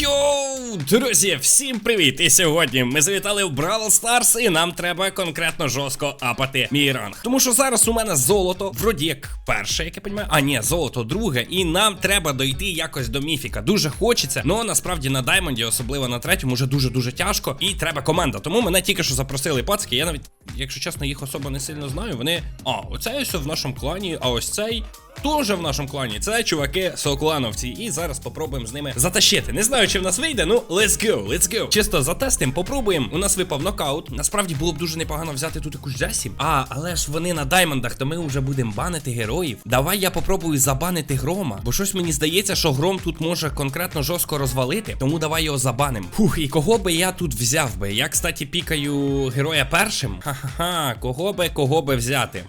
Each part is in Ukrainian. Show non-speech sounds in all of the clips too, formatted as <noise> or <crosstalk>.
Йоу, друзі, всім привіт! І сьогодні ми завітали в Бравл Старс, і нам треба конкретно жорстко апати мій ранг. Тому що зараз у мене золото, вроді як перше, як я розумію. А ні, золото друге, і нам треба дойти якось до міфіка. Дуже хочеться, але насправді на Даймонді, особливо на третьому, вже дуже-дуже тяжко. І треба команда. Тому мене тільки що запросили пацки. Я навіть, якщо чесно, їх особо не сильно знаю. Вони. А, оцей ось в нашому клані, а ось цей. Тоже в нашому клані. Це чуваки соклановці. І зараз попробуємо з ними затащити. Не знаю, чи в нас вийде. Ну, let's go, let's go. Чисто затестимо, попробуємо. У нас випав нокаут. Насправді було б дуже непогано взяти тут якусь Джесі. А, але ж вони на даймондах, то ми вже будемо банити героїв. Давай я попробую забанити грома. Бо щось мені здається, що гром тут може конкретно жорстко розвалити. Тому давай його забаним. Фух, і кого би я тут взяв би? Я, кстати, пікаю героя першим. Ха-ха-ха, кого би, кого би взяти?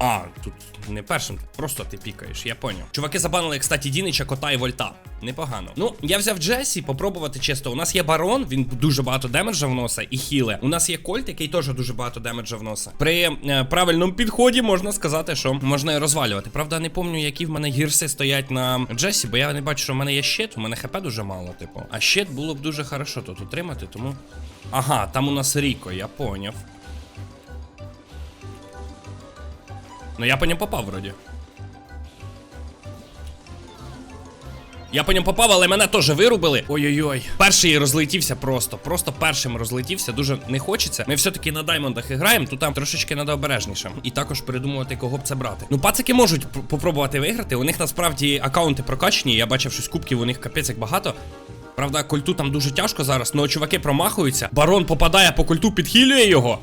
А, тут не першим, просто ти пікаєш, я поняв. Чуваки забанили, кстати, Дінича, кота і вольта. Непогано. Ну, я взяв Джесі, попробувати чисто. У нас є барон, він дуже багато демеджа вноса і хіле. У нас є Кольт, який теж дуже багато демеджа вноса. При е, правильному підході можна сказати, що можна і розвалювати. Правда, не пам'ятаю, які в мене гірси стоять на Джесі, бо я не бачу, що в мене є щит, у мене хп дуже мало, типу. А щит було б дуже хорошо тут утримати, тому. Ага, там у нас Ріко, я поняв. Ну я по ньому попав вроді. Я по ньому попав, але мене теж вирубили. Ой-ой-ой. Перший розлетівся просто. Просто першим розлетівся. Дуже не хочеться. Ми все-таки на даймондах граємо, тут там трошечки треба обережніше. І також придумувати, кого б це брати. Ну, пацики можуть пр- попробувати виграти. У них насправді аккаунти прокачені. Я бачив, що з кубків у них капець як багато. Правда, культу там дуже тяжко зараз, але чуваки промахуються. Барон попадає по культу, підхилює його.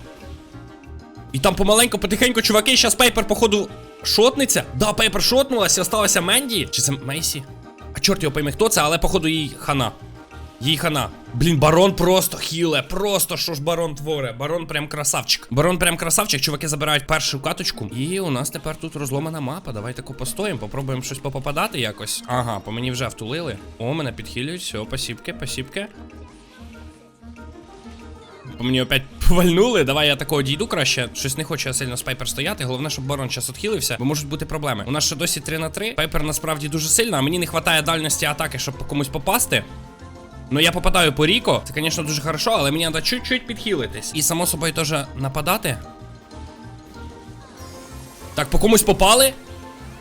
І там помаленьку, потихеньку, чуваки, щас Пейпер, походу, шотнеться. Да, Пейпер шотнулася, осталася Менді. Чи це Мейсі? А чорт його пойме, хто це, але походу їй хана. Їй хана. Блін, барон просто хіле. Просто що ж барон творе. Барон прям красавчик. Барон прям красавчик. Чуваки забирають першу каточку. І у нас тепер тут розломана мапа. Давайте постоїмо, попробуємо щось попадати якось. Ага, по мені вже втулили. О, мене підхилюють. Все, пасібки, пасібки. Мені опять повальнули. Давай я такого дійду краще. Щось не хочу я сильно з Пайпер стояти. Головне, щоб барон час відхилився, бо можуть бути проблеми. У нас ще досі 3 на 3. Пайпер насправді дуже сильна, а мені не вистачає дальності атаки, щоб по комусь попасти. Ну я попадаю по Ріко. Це, звісно, дуже хорошо, але мені треба чуть-чуть підхилитись. І само собою теж нападати. Так, по комусь попали.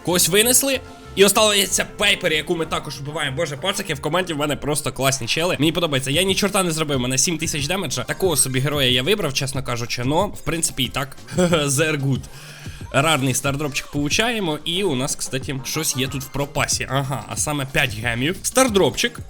Когось винесли. І осталася Пейпер, яку ми також вбиваємо. Боже, пацики, в команді в мене просто класні чели. Мені подобається. Я ні чорта не зробив. Мене 7 тисяч демеджа. Такого собі героя я вибрав, чесно кажучи. Но, в принципі, і так. <laughs> зергуд. Рарний стардропчик получаємо. І у нас, кстати, щось є тут в пропасі. Ага, а саме 5 гемів. Стардропчик.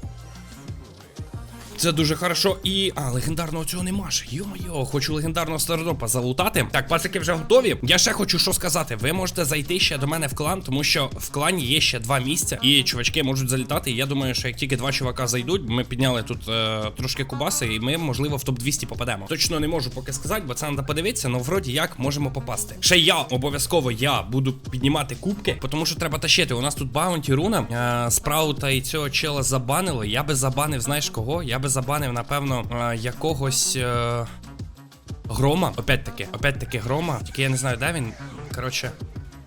Це дуже хорошо. І. А, легендарного цього нема ж. Йо-йо, хочу легендарного стардропа залутати. Так, пацики вже готові. Я ще хочу що сказати. Ви можете зайти ще до мене в клан, тому що в клані є ще два місця, і чувачки можуть залітати. Я думаю, що як тільки два чувака зайдуть, ми підняли тут е, трошки кубаси, і ми, можливо, в топ-200 попадемо. Точно не можу поки сказати, бо це треба подивитися, але вроді як можемо попасти. Ще я обов'язково я буду піднімати кубки, тому що треба тащити. У нас тут баунті руна. Е, спраута і цього чела забанило. Я би забанив, знаєш кого? Я би забанив, напевно, е, якогось. Е... Грома, опять-таки, опять-таки грома. Тільки я не знаю, де він. Коротше.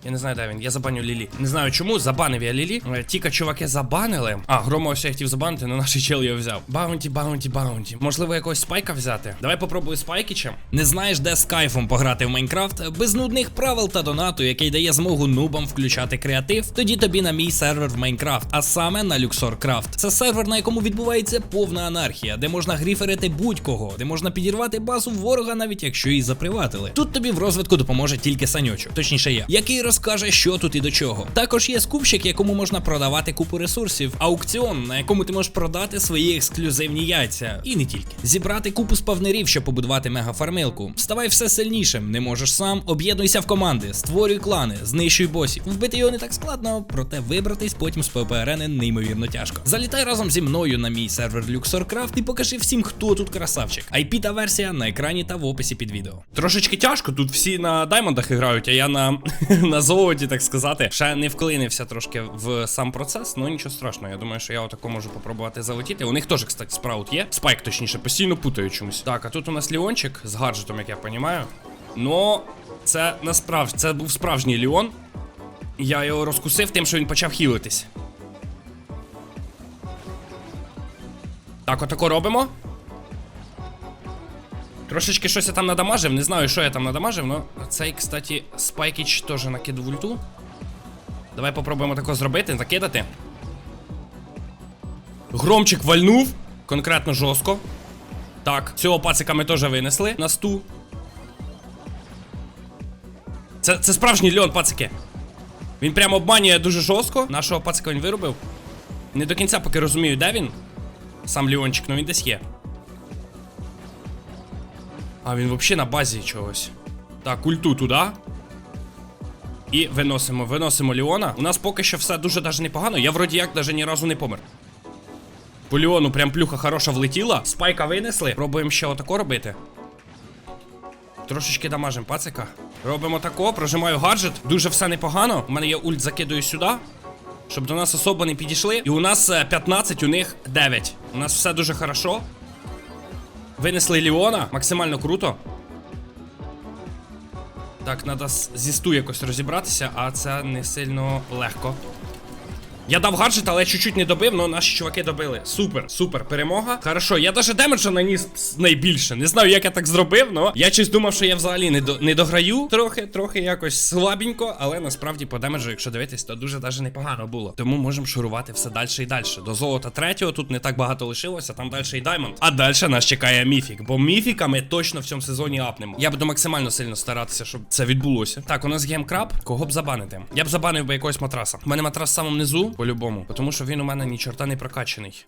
Я не знаю, де він. Я забаню Лілі. Не знаю чому, забанив я Лілі. Е, Тільки чуваки забанили. А, грома ось я хотів забанити, але наш чел його взяв. Баунті, баунті, баунті. Можливо, якогось спайка взяти. Давай попробую спайкічем. Не знаєш, де з кайфом пограти в Майнкрафт? Без нудних правил та донату, який дає змогу нубам включати креатив. Тоді тобі на мій сервер в Майнкрафт, а саме на LuxorCraft. Це сервер, на якому відбувається повна анархія, де можна гріферити будь-кого, де можна підірвати базу ворога, навіть якщо її заприватили. Тут тобі в розвитку допоможе тільки санючок, точніше я, який розкаже, що тут і до чого. Також є скупщик, якому можна продавати купу ресурсів, аукціон, на якому ти можеш продати свої ексклюзивні яйця, і не тільки. Зібрати купу спавнерів, щоб побудувати мегафармилку. Ставай все сильнішим, не можеш сам, об'єднуйся в команди, створюй клани, знищуй босів. Вбити його не так складно, проте вибратись потім з ППРН неймовірно тяжко. Залітай разом зі мною на мій сервер LuxorCraft і покажи всім, хто тут красавчик. IP та версія на екрані та в описі під відео. Трошечки тяжко, тут всі на даймондах грають, а я на, <laughs> золоті, так сказати. Ще не вклинився трошки в сам процес, ну нічого страшного. Я думаю, що я отако можу попробувати залетіти. У них теж, кстати, спраут є. Спайк, точніше, постійно путаю чомусь. Так, а тут у нас Ліончик з гаджетом, як я розумію. Ну, це насправді це був справжній Ліон. Я його розкусив тим, що він почав хілитись. Так, отако робимо. Трошечки щось я там надамажив, не знаю, що я там надамажив, но цей, кстати, Спайкіч теж накидав ульту. Давай попробуємо тако зробити, закидати. Громчик вальнув, конкретно жорстко. Так, цього пацика ми теж винесли на сту. Це, це справжній льон, пацики. Він прямо обманює дуже жорстко. Нашого пацика він виробив. Не до кінця поки розумію, де він. Сам Леончик, ну він десь є. А він взагалі на базі чогось. Так, ульту туди. І виносимо, виносимо Леона. У нас поки що все дуже даже непогано. Я вроді як даже ні разу не помер. По Леону прям плюха хороша влетіла. Спайка винесли. Пробуємо ще отако робити. Трошечки дамажим пацика. Робимо тако, прожимаю гаджет. Дуже все непогано. У мене є ульт, закидую сюди. Щоб до нас особо не підійшли. І у нас е, 15, у них 9. У нас все дуже хорошо. Винесли Ліона, максимально круто. Так, треба зі сту якось розібратися, а це не сильно легко. Я дав гаджет, але чуть-чуть не добив, але наші чуваки добили. Супер, супер, перемога. Хорошо, я даже демеджа наніс найбільше. Не знаю, як я так зробив, але я щось думав, що я взагалі не, до, не дограю. Трохи, трохи якось слабенько, але насправді по демеджу, якщо дивитись, то дуже даже непогано було. Тому можемо шурувати все далі і далі. До золота третього тут не так багато лишилося, там далі і даймонд. А далі нас чекає міфік, бо міфіка ми точно в цьому сезоні апнемо. Я буду максимально сильно старатися, щоб це відбулося. Так, у нас геймкраб. Кого б забанити? Я б забанив би якогось матраса. У мене матрас в самому низу, по-любому, тому що він у мене ні чорта не прокачаний.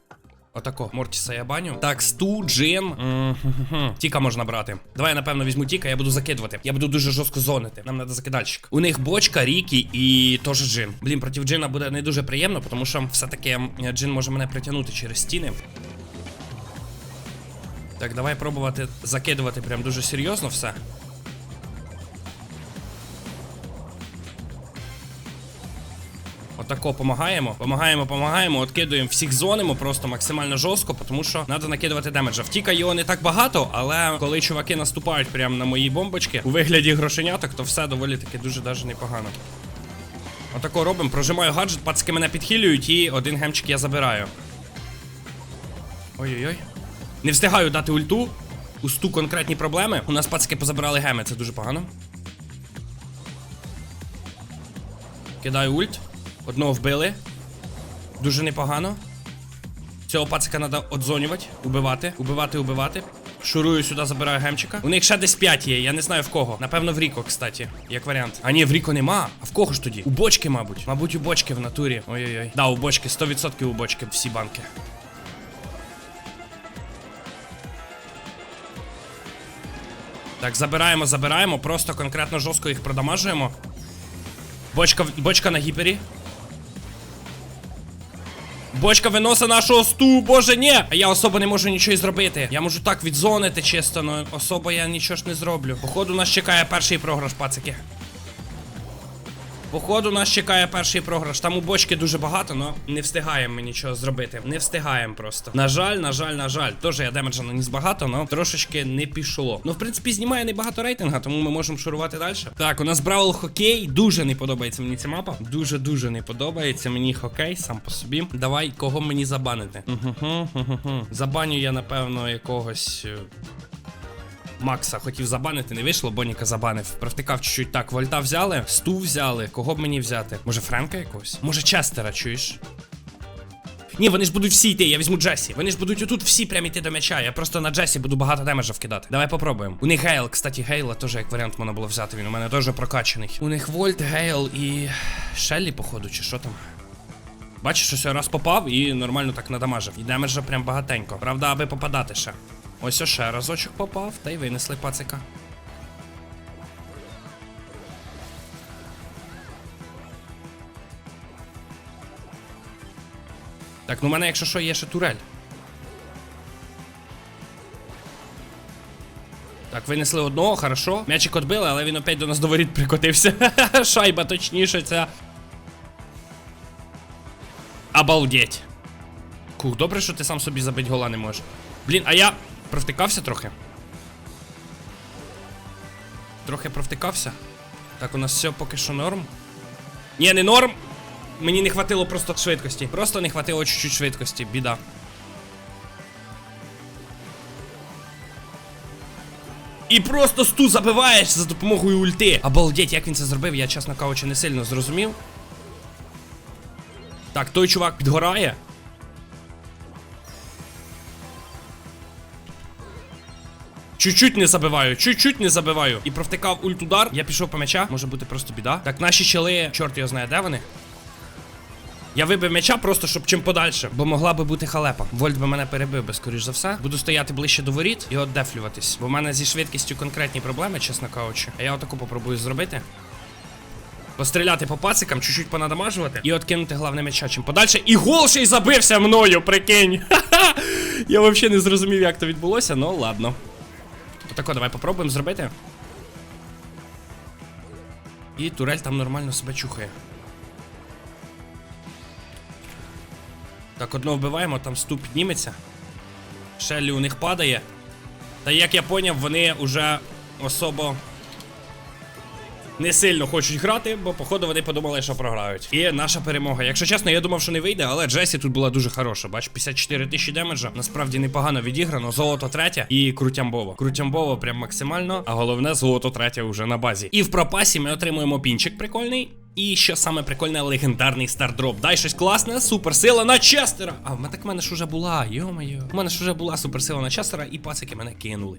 Отако, Мортіса я баню. Так, сту, джин. Тіка можна брати. Давай я напевно візьму тіка, я буду закидувати. Я буду дуже жорстко зонити. Нам треба закидальщик. У них бочка, Рікі і теж джин. Блін, проти джина буде не дуже приємно, тому що все-таки джин може мене притягнути через стіни. Так, давай пробувати закидувати прям дуже серйозно все. Отако помагаємо, помагаємо, помагаємо, откидуємо всіх зонимо просто максимально жорстко, тому що треба накидувати демеджа. Втіка його не так багато, але коли чуваки наступають прямо на мої бомбочки у вигляді грошеняток, то все доволі таки дуже даже непогано. Отако робимо, прожимаю гаджет, пацки мене підхилюють і один гемчик я забираю. Ой-ой-ой. Не встигаю дати ульту. У сту конкретні проблеми. У нас пацки позабирали геми, це дуже погано. Кидаю ульт. Одного вбили. Дуже непогано. Цього пацика треба одзонювати, убивати, убивати, убивати. Шурую сюди, забираю гемчика. У них ще десь 5 є, я не знаю в кого. Напевно, в Ріко, кстати, як варіант. А ні, в Ріко нема. А в кого ж тоді? У бочки, мабуть. Мабуть, у бочки в натурі. Ой-ой-ой. Да, у бочки, 100% у бочки, всі банки. Так, забираємо, забираємо, просто конкретно жорстко їх продамажуємо. Бочка, бочка на гіпері. Бочка виноса нашого сту, боже, ні! А я особо не можу нічого зробити. Я можу так відзонити чисто, но особо я нічого ж не зроблю. Походу нас чекає перший програш, пацики. Походу нас чекає перший програш. Там у бочки дуже багато, но не встигаємо ми нічого зробити. Не встигаємо просто. На жаль, на жаль, на жаль. Тоже я демеджа наніс багато, но трошечки не пішло. Ну, в принципі, знімає небагато рейтинга, тому ми можемо шурувати далі. Так, у нас Бравл Хокей. Дуже не подобається мені ця мапа. Дуже-дуже не подобається мені хокей сам по собі. Давай, кого мені забанити? Забаню я, напевно, якогось. Макса хотів забанити, не вийшло, Боніка забанив. Провтикав чуть-чуть так. Вольта взяли, сту взяли. Кого б мені взяти? Може, Френка якогось? Може, Честера, чуєш? Ні, вони ж будуть всі йти, я візьму Джесі. Вони ж будуть отут всі прям йти до м'яча. Я просто на Джесі буду багато демеджа вкидати. Давай попробуємо. У них Гейл, кстати, Гейла теж як варіант можна було взяти. Він у мене теж прокачаний. У них Вольт, Гейл і. Шеллі, походу, чи що там? Бачиш, що раз попав і нормально так надамажив. І демеджа прям багатенько. Правда, аби попадати ще. Ось ще разочок попав, та й винесли пацика. Так, ну в мене, якщо що, є ще турель. Так, винесли одного, хорошо. М'ячик отбили, але він опять до нас до воріт прикотився. <laughs> Шайба точніше ця. Обалдеть. Кух, добре, що ти сам собі забить гола не можеш. Блін, а я Провтикався трохи. Трохи провтикався. Так, у нас все поки що норм. Ні, не норм. Мені не хватило просто швидкості. Просто не хватило чуть-чуть швидкості, біда. І просто сту забиваєш за допомогою ульти. Обалдеть, як він це зробив, я, чесно кажучи, не сильно зрозумів. Так, той чувак підгорає. Чуть-чуть не забиваю, чуть-чуть не забиваю. І провтикав ульт удар. Я пішов по м'яча, може бути просто біда. Так, наші чели, чорт його знає, де вони. Я вибив м'яча просто, щоб чим подальше, бо могла би бути халепа. Вольт би мене перебив би, скоріш за все. Буду стояти ближче до воріт і отдефлюватись. Бо в мене зі швидкістю конкретні проблеми, чесно кажучи. А я отаку попробую зробити. Постріляти по пацикам, чуть-чуть понадамажувати і откинути головне м'яча чим подальше. І гол ще й забився мною, прикинь. <laughs> Я взагалі не зрозумів, як то відбулося, ну ладно. Отако, давай попробуємо зробити. І турель там нормально себе чухає. Так, одного вбиваємо, там ступ підніметься. Шеллі у них падає. Та як я поняв, вони вже особо не сильно хочуть грати, бо походу вони подумали, що програють. І наша перемога. Якщо чесно, я думав, що не вийде, але Джесі тут була дуже хороша. Бач, 54 тисячі демеджа. Насправді непогано відіграно. Золото третє і крутямбово. Крутямбово прям максимально, а головне золото третє вже на базі. І в пропасі ми отримуємо пінчик прикольний. І що саме прикольне, легендарний стардроп. Дай щось класне, суперсила на Честера. А в мене так в мене ж уже була, йо-моє. У мене ж уже була суперсила на Честера, і пацики мене кинули.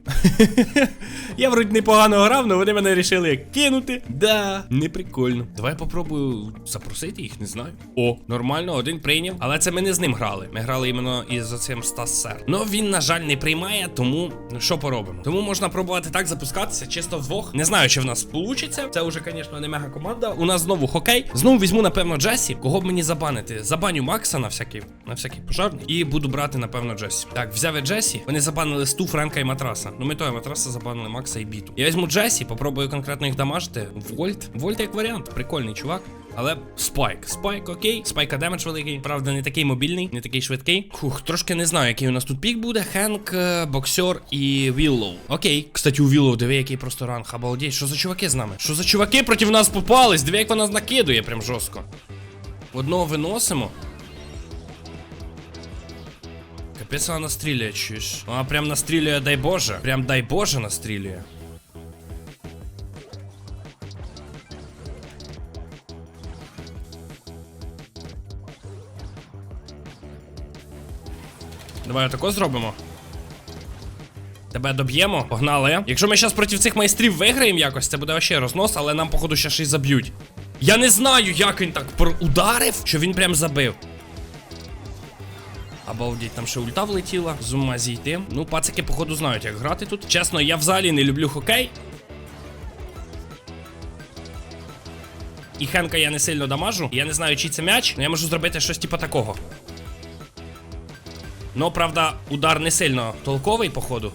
<laughs> Я вроді непогано грав, але вони мене вирішили кинути. Да, не прикольно. Давай попробую запросити їх, не знаю. О, нормально, один прийняв. Але це ми не з ним грали. Ми грали іменно із оцим Стас Сер. Ну він, на жаль, не приймає, тому ну, що поробимо. Тому можна пробувати так запускатися, чисто вдвох. Не знаю, чи в нас вийде. Це вже, звісно, не мега команда. У нас знову хокей. Знову візьму, напевно, Джесі. Кого б мені забанити? Забаню Макса на всякий, на всякий пожарний. І буду брати, напевно, Джесі. Так, взяв я Джесі. Вони забанили Сту, Френка і Матраса. Ну, ми того Матраса забанили Макса і Біту. Я візьму Джесі, попробую конкретно їх дамажити. Вольт. Вольт як варіант. Прикольний чувак. Але спайк. Спайк, окей. Спайка демедж великий. Правда, не такий мобільний, не такий швидкий. Хух, трошки не знаю, який у нас тут пік буде. Хенк, е, боксер і Віллоу. Окей. Кстати, у Віллоу, диви, який просто ранг. Обалдеть, що за чуваки з нами? Що за чуваки проти нас попались? Диви, як вона накидує прям жорстко. Одного виносимо. Капець вона настрілює, чуєш? Вона прям настрілює, дай Боже. Прям дай Боже настрілює. Давай отако зробимо. Тебе доб'ємо, погнали. Якщо ми зараз проти цих майстрів виграємо якось, це буде вообще рознос, але нам, походу, ще щось заб'ють. Я не знаю, як він так ударив, що він прям забив. Обалдеть, там ще ульта влетіла, з ума зійти. Ну, пацики, походу, знають, як грати тут. Чесно, я взагалі не люблю хокей. І Хенка я не сильно дамажу. Я не знаю, чий це м'яч, але я можу зробити щось типу такого. Ну, правда, удар не сильно толковий, походу.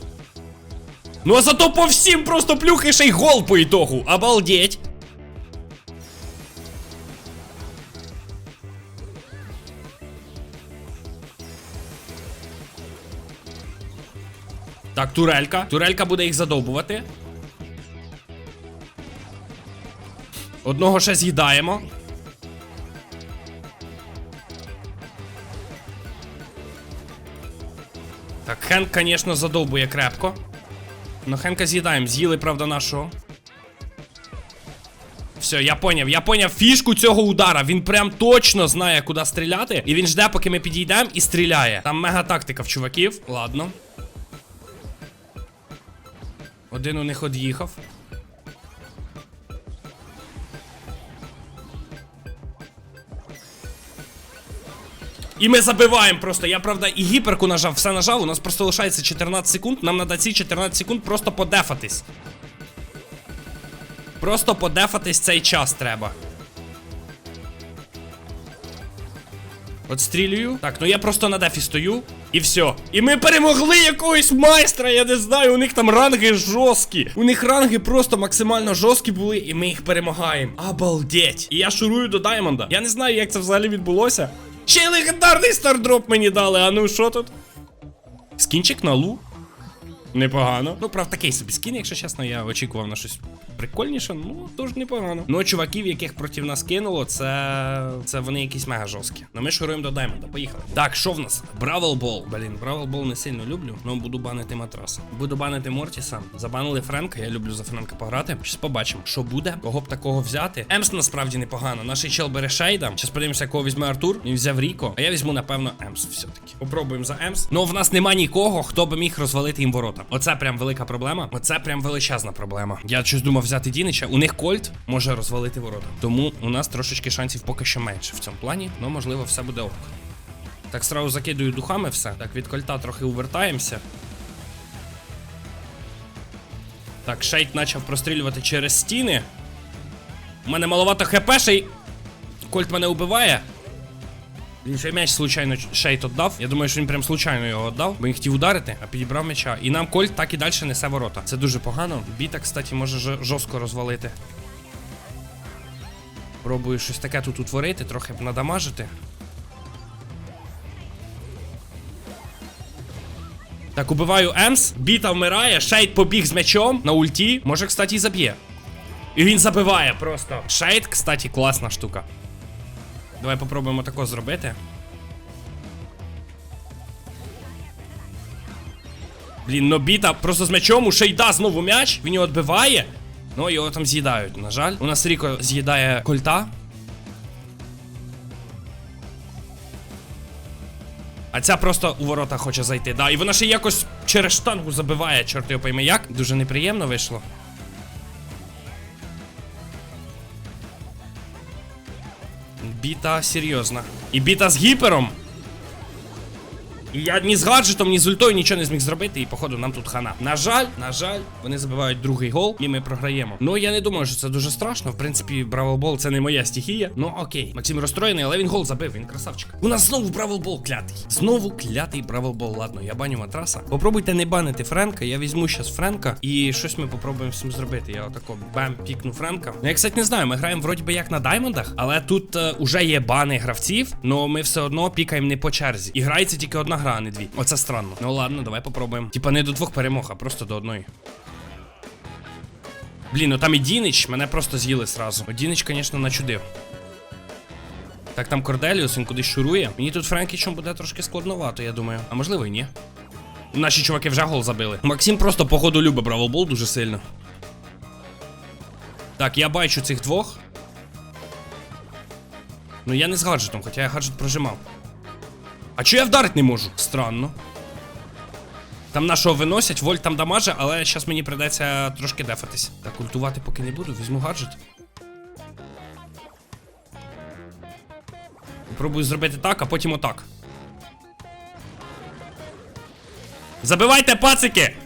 Ну а зато по всім просто плюхаєш і гол по ітогу. Обалдеть. Так, турелька. Турелька буде їх задовбувати. Одного ще з'їдаємо. Так, Хенк, звісно, задовбує крепко. Ну, Хенка з'їдаємо. З'їли, правда, нашого. Все, я поняв, я поняв фішку цього удара. Він прям точно знає, куди стріляти. І він жде, поки ми підійдемо і стріляє. Там мега тактика в чуваків. Ладно. Один у них од'їхав. І ми забиваємо просто. Я правда і гіперку нажав, все нажав. У нас просто лишається 14 секунд. Нам треба ці 14 секунд просто подефатись. Просто подефатись цей час треба. Отстрілюю. Так, ну я просто на дефі стою. І все. І ми перемогли якогось майстра, я не знаю. У них там ранги жорсткі. У них ранги просто максимально жорсткі були, і ми їх перемагаємо. Обалдеть. І я шурую до Даймонда. Я не знаю, як це взагалі відбулося. Ще й легендарний стардроп мені дали. А ну що тут? Скінчик на лу. Непогано. Ну, правда, такий собі скін, якщо чесно, я очікував на щось прикольніша, ну дуже непогано. Ну, чуваків, яких проти нас кинуло, це. це вони якісь мега жорсткі. Ну ми шуруємо до Даймонда, поїхали. Так, що в нас? Бравл Бол. Блін, Бравл Бол не сильно люблю, але буду банити матраса. Буду банити Мортіса. Забанили Френка, я люблю за Френка пограти. Щас побачимо, що буде, кого б такого взяти. Емс насправді непогано. Наш чел бере Шейда. Щас подивимося, кого візьме Артур. Він взяв Ріко. А я візьму, напевно, Емс все-таки. Попробуємо за Емс. Ну в нас нема нікого, хто би міг розвалити їм ворота. Оце прям велика проблема. Оце прям величезна проблема. Я щось думав взяти Дінича. У них Кольт може розвалити ворота. Тому у нас трошечки шансів поки що менше в цьому плані. Ну можливо, все буде ок. Так, сразу закидую духами все. Так, від кольта трохи увертаємося. Так, шейт почав прострілювати через стіни. У мене маловато хп, шей. Кольт мене убиває. Він ще м'яч случайно шейт віддав. Я думаю, що він прям случайно його віддав, бо він хотів ударити, а підібрав м'яча. І нам Кольт так і далі несе ворота. Це дуже погано. Біта, кстати, може жо- жорстко розвалити. Пробую щось таке тут утворити, трохи б надамажити. Так, убиваю Емс, біта вмирає, Шейд побіг з м'ячом на ульті. Може, кстати, і заб'є. І він забиває просто. Шейд, кстати, класна штука. Давай попробуємо тако зробити. Блін, ну біта просто з м'ячом, у Шейда знову м'яч, він його відбиває. Ну, його там з'їдають, на жаль. У нас Ріко з'їдає кольта. А ця просто у ворота хоче зайти. Да, і вона ще якось через штангу забиває, чорт його пойме як. Дуже неприємно вийшло. Біта серйозна. І біта з гіпером. І я ні з гаджетом, ні з ультою нічого не зміг зробити, і походу нам тут хана. На жаль, на жаль, вони забивають другий гол, і ми програємо. Ну я не думаю, що це дуже страшно. В принципі, Бравл це не моя стихія. Ну окей. Максим розстроєний, але він гол забив, він красавчик. У нас знову Бравл клятий. Знову клятий Бравл Ладно, я баню матраса. Попробуйте не банити Френка. Я візьму щас Френка і щось ми попробуємо цим зробити. Я отако бам, пікну Френка. Ну, я, кстати, не знаю, ми граємо вроді би як на даймондах, але тут е, уже є бани гравців, але ми все одно пікаємо не по черзі. І грається тільки одна гра, а не дві. Оце странно. Ну ладно, давай попробуємо. Типа не до двох перемог, а просто до одної. Блін, ну там і Дінич, мене просто з'їли сразу. Дінич, звісно, начудив. Так, там Корделіус, він кудись шурує. Мені тут Френкічем буде трошки складновато, я думаю. А можливо і ні. Наші чуваки вже гол забили. Максим просто, походу, любить Бравлбол дуже сильно. Так, я бачу цих двох. Ну я не з гаджетом, хоча я гаджет прожимав. А чого я вдарити не можу? Странно. Там нашого виносять, вольт там дамаже, але зараз мені придеться трошки дефатись. Так, ультувати поки не буду, візьму гаджет. Пробую зробити так, а потім отак. Забивайте пацики!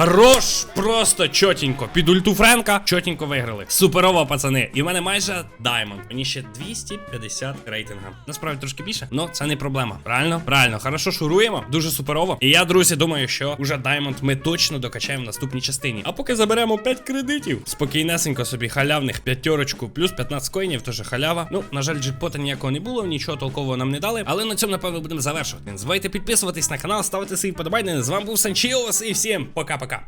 Хорош, просто чотенько. Під ульту Френка чотенько виграли. Суперово, пацани. І в мене майже даймонд. Мені ще 250 рейтинга. Насправді трошки більше, але це не проблема. Правильно? Правильно, хорошо шуруємо. Дуже суперово. І я, друзі, думаю, що уже даймонд ми точно докачаємо в наступній частині. А поки заберемо 5 кредитів. Спокійнесенько собі халявних п'ятерочку, плюс 15 коїнів, теж халява. Ну, на жаль, джекпота ніякого не було, нічого толкового нам не дали. Але на цьому, напевно, будемо завершувати. Не забувайте підписуватись на канал, ставити свої подобайни. З вами був Санчіос і всім пока-пока.